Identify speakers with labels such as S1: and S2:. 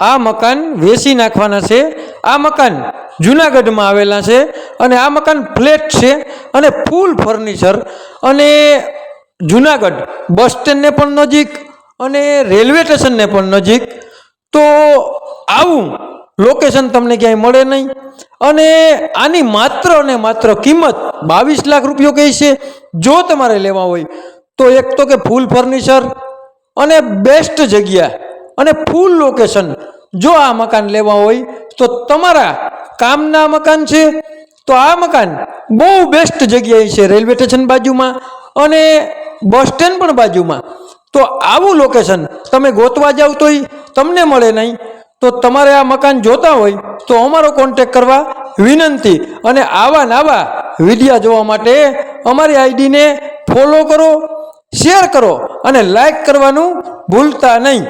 S1: આ મકાન વેચી નાખવાના છે, આ મકાન જુનાગઢમાં આવેલા છે અને આ મકાન ફ્લેટ છે અને ફૂલ ફર્નિચર અને જુનાગઢ બસ સ્ટેન્ડને પણ નજીક અને રેલવે સ્ટેશનને પણ નજીક. તો આવું લોકેશન તમને ક્યાંય મળે નહીં. અને આની માત્ર અને માત્ર કિંમત બાવીસ લાખ રૂપિયો કહે છે, જો તમારે લેવા હોય તો એક તો કે ફૂલ ફર્નિચર અને બેસ્ટ જગ્યા અને ફૂલ લોકેશન જો આ મકાન લેવા હોય, તો તમારા કામના મકાન છે. તો આ મકાન બહુ બેસ્ટ જગ્યાએ છે રેલવે સ્ટેશન બાજુમાં અને બસ સ્ટેન્ડ પણ બાજુમાં. તો આવું લોકેશન તમે ગોતવા જાઓ તોય તમને મળે નહીં. તો તમારે આ મકાન જોતા હોય, તો અમારો કોન્ટેક કરવા વિનંતી. અને આવા નાવા વિડીયા જોવા માટે અમારી આઈડીને ફોલો કરો શેર કરો અને લાઈક કરવાનું ભૂલતા નહીં.